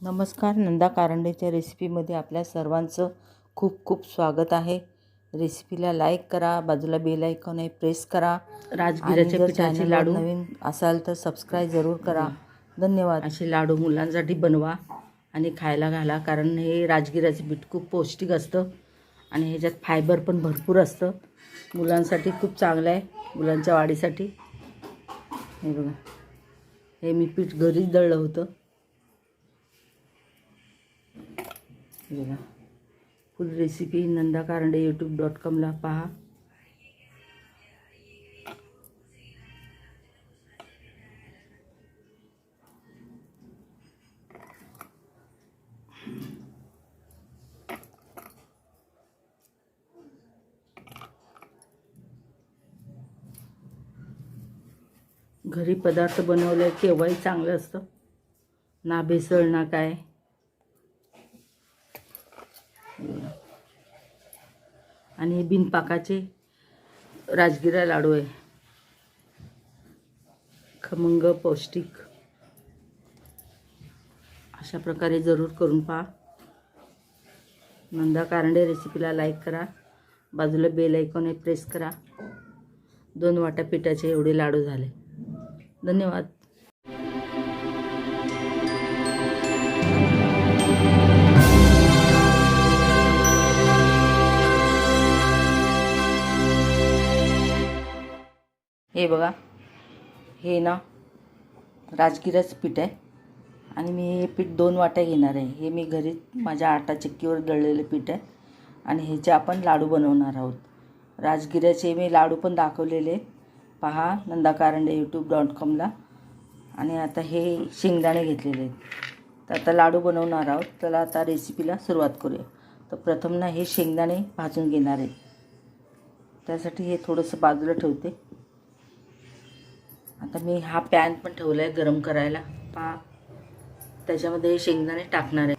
नमस्कार नंदा कारंडेच्या रेसिपीमध्ये आपल्या सर्वांचं खूप खूप स्वागत आहे. रेसिपीला लाईक करा बाजूला बेल आयकॉन आहे प्रेस करा. जर पिठाचे लाडू. नवीन असाल तर सबस्क्राईब जरूर करा. धन्यवाद. असे लाडू मुलांसाठी बनवा आणि खायला घाला कारण हे राजगिऱ्याचं पीठ खूप पौष्टिक असतं आणि ह्याच्यात फायबर पण भरपूर असतं. मुलांसाठी खूप चांगलं आहे मुलांच्या वाढीसाठी. हे बघा. हे मी पीठ घरीच दळलं होतं. बघा. Full recipe Nanda Karande YouTube dot कॉमला पहा. घरी पदार्थ बनवले केव्हाही चांगलं असतं. ना भेसळ ना काय. आणि हे बिनपाकाचे राजगिरा लाडू आहे. खमंग पौष्टिक. अशा प्रकारे जरूर करून पहा. नंदा कारंडे रेसिपीला लाईक करा. बाजूला बेल आयकॉन प्रेस करा. दोन वाट्या पिठाचे एवढे लाडू झाले. धन्यवाद. हे बघा. हे ना राजगिराचं पीठ आहे. आणि मी हे पीठ दोन वाट्या घेणार आहे. हे मी घरी माझ्या आटा चक्कीवर दळलेलं पीठ आहे. आणि ह्याचे आपण लाडू बनवणार आहोत. राजगिऱ्याचे मी लाडू पण दाखवलेले पहा नंदा कारंडे यूट्यूब डॉट कॉमला आणि आता हे शेंगदाणे घेतलेले आहेत. तर आता लाडू बनवणार आहोत. त्याला आता रेसिपीला सुरुवात करूया. तर प्रथम ना हे शेंगदाणे भाजून घेणार आहे. त्यासाठी हे थोडंसं बाजूला ठेवते. आता मी हा पॅन पण ठेवला आहे गरम करायला. पा. त्याच्यामध्ये शेंगदाणे टाकणार आहे.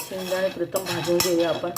शेंगदाणे प्रथम भाजून घेऊया आपण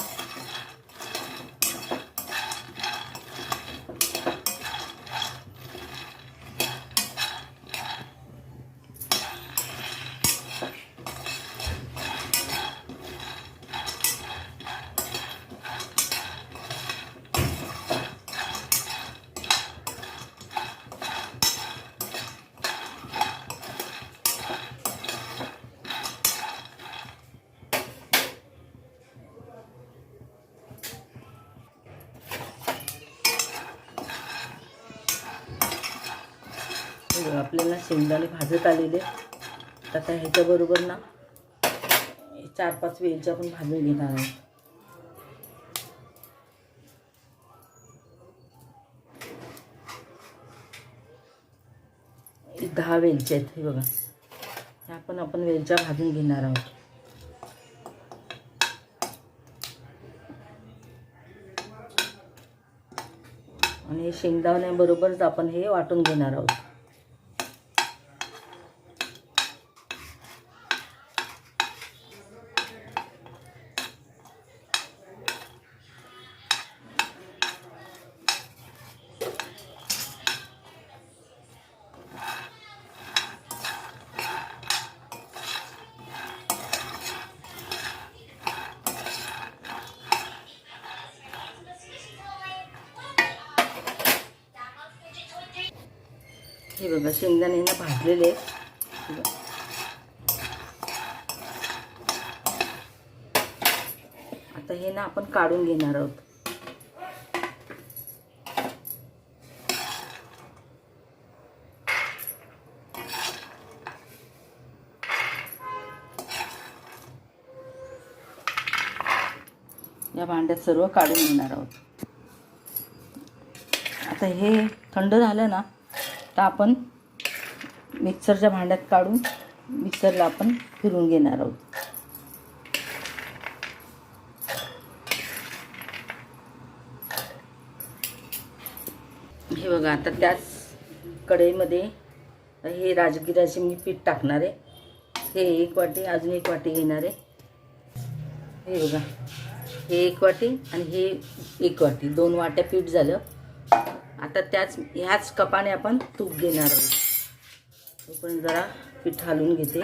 हे बघा, आपल्याला शेंगदाणे भाजत आलेले. आता ह्याच्याबरोबर ना चार पाच वेलच्या पण भाजून घेणार आहोत दहा वेलच्या आहेत हे बघा. ह्या पण आपण वेलच्या भाजून घेणार आहोत. आणि हे शेंगदाण्याबरोबरच आपण हे वाटून घेणार आहोत. हे बघा शेंगदाणे ना भाजलेले. आता हे ना आपण काढून घेणार आहोत. या भांड्यात सर्व काढून घेणार आहोत. आता हे थंड झालं ना तर आपण मिक्सरच्या भांड्यात काढून मिक्सरला आपण फिरून घेणार आहोत. हे हे बघा आता त्याच कढईमध्ये हे राजगिराचे मी पीठ टाकणार आहे. हे एक वाटी अजून एक वाटी घेणार आहे. हे बघा हे एक वाटी आणि हे एक वाटी. दोन वाट्या पीठ झालं. आता त्याच ह्याच कपाने आपण तूप घेणार आहोत. पण जरा पीठ हालून घेते.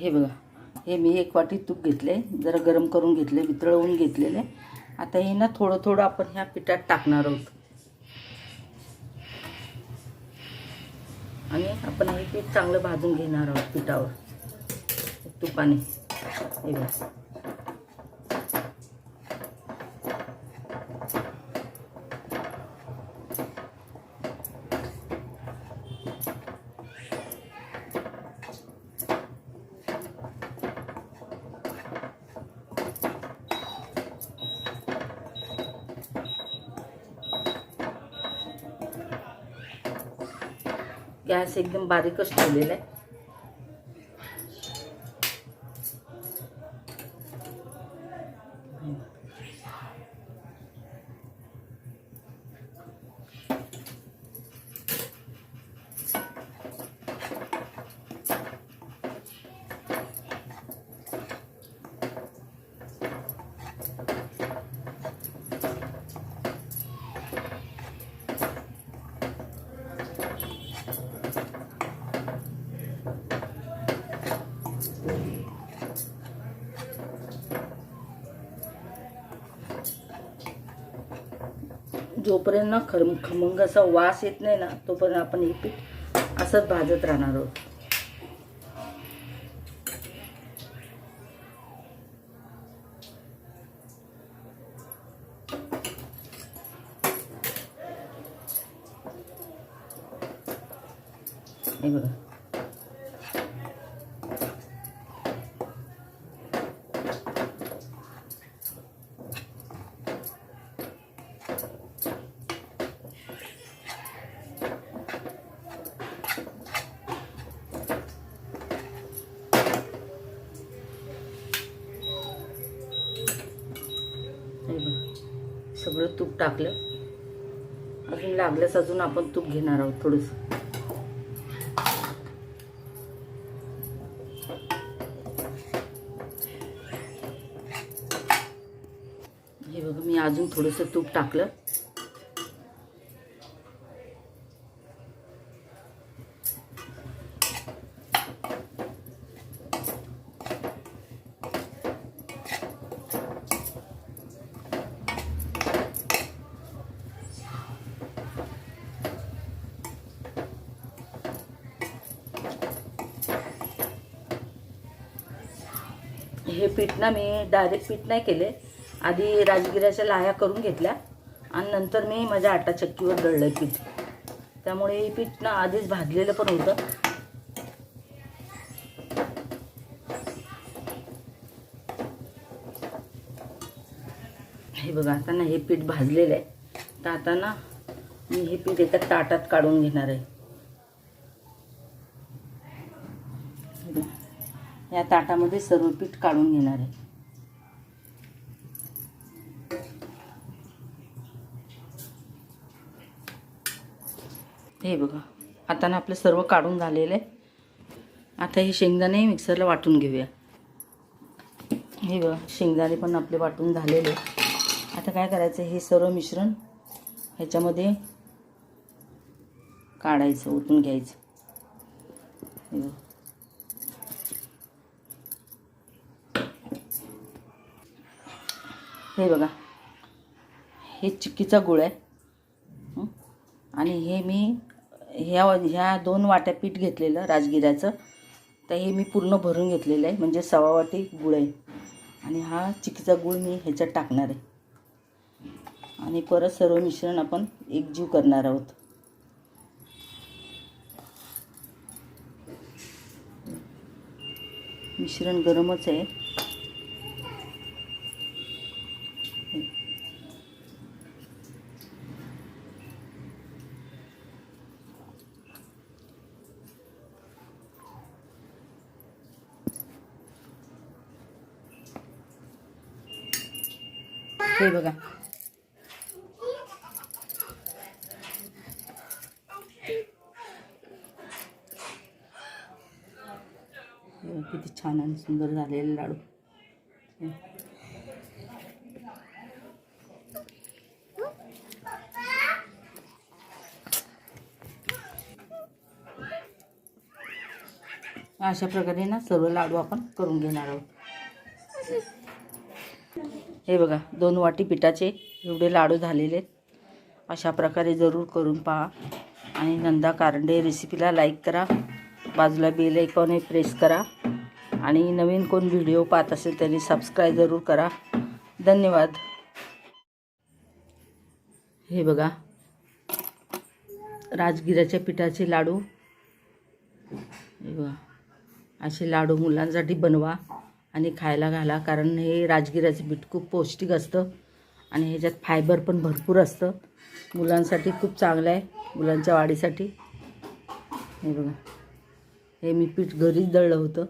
हे बघा हे मी एक वाटी तूप घेतले जरा गरम करून घेतले वितळवून घेतलेले. आता हे ना थोडं थोडं आपण ह्या पिठात टाकणार आहोत आणि आपण हे पीठ चांगलं भाजून घेणार आहोत पिठावर. तुपाने. गॅस एकदम बारीकच ठेवलेला आहे. जोपर्यंत ना खरम खमंग असा वास येत नाही ना तोपर्यंत आपण हे पीठ असंच भाजत राहणार आहोत. सगळं तूप टाकलं. अजून लागल्यास अजून आपण तूप घेणार आहोत थोडंसं. हे बघा मी अजून थोडंसं तूप टाकलं. हे पीठ ना मी डायरेक्ट पीठ नाही केले. आधी राजगिऱ्याच्या लाह्या करून घेतल्या आणि नंतर मी माझ्या आटा चक्कीवर दळलं पीठ. त्यामुळे हे पीठ ना आधीच भाजलेलं पण होतं. हे बघा आता ना हे पीठ भाजलेलं आहे. तर आता ना मी हे पीठ एका ताटात काढून घेणार आहे हे बघा. या ताटामध्ये सर्व पीठ काढून घेणार आहे. हे बघा आता ना आपलं सर्व काढून झालेलं आहे. आता हे शेंगदाणे मिक्सरला वाटून घेऊया. हे बघा शेंगदाणे पण आपले वाटून झालेले आता काय करायचं हे सर्व मिश्रण ह्याच्यामध्ये काढायचं ओतून घ्यायचं. हे बघा. हे बघा. हे चिक्कीचा गुळ आहे. आणि हे मी ह्या ह्या दोन वाट्या पीठ घेतलेलं राजगिऱ्याचं. तर हे मी पूर्ण भरून घेतलेलं आहे. म्हणजे सवा वाटी गुळ आहे. आणि हा चिक्कीचा गुळ मी ह्याच्यात टाकणार आहे. आणि परत सर्व मिश्रण आपण एकजीव करणार आहोत. मिश्रण गरमच आहे. हे बघा. बघा, किती छान आणि सुंदर झालेले लाडू. अशा प्रकारे ना सर्व लाडू आपण करून घेणार आहोत. हे बघा दोन वाटी पिठाचे एवढे लाडू झालेले आहेत. अशा प्रकारे जरूर करून पहा. आणि नंदा कारंडे रेसिपीला लाईक करा. बाजूला बेल आयकॉन प्रेस करा. आणि नवीन कोण व्हिडिओ पाहत असेल त्यांनी सबस्क्राईब जरूर करा. धन्यवाद. हे बघा राजगिराच्या पिठाचे लाडू. हे बघा असे लाडू मुलांसाठी बनवा. आणि खायला घाला. कारण हे राजगिराचं पीठ खूप पौष्टिक असतं आणि ह्याच्यात फायबर पण भरपूर असतं. मुलांसाठी खूप चांगलं आहे मुलांच्या वाढीसाठी. हे बघा. हे मी पीठ घरीच दळलं होतं.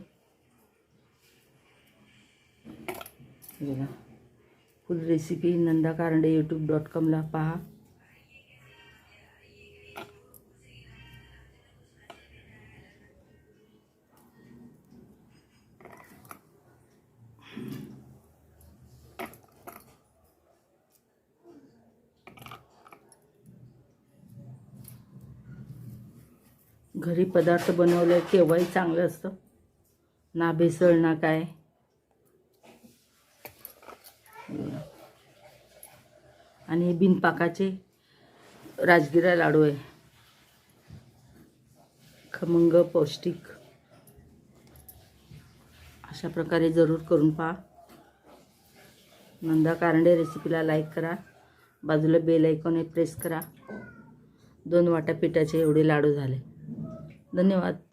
हे बघा. Full recipe Nanda Karande YouTube dot कॉमला पहा. घरी पदार्थ बनवले केव्हाही चांगलं असतं. ना भेसळ ना काय. आणि बिनपाकाचे राजगिरा लाडू आहे. खमंग पौष्टिक. अशा प्रकारे जरूर करून पहा. नंदा कारंडे रेसिपीला लाईक करा. बाजूला बेल आयकॉन प्रेस करा. दोन वाटा पिठाचे एवढे लाडू झाले. धन्यवाद.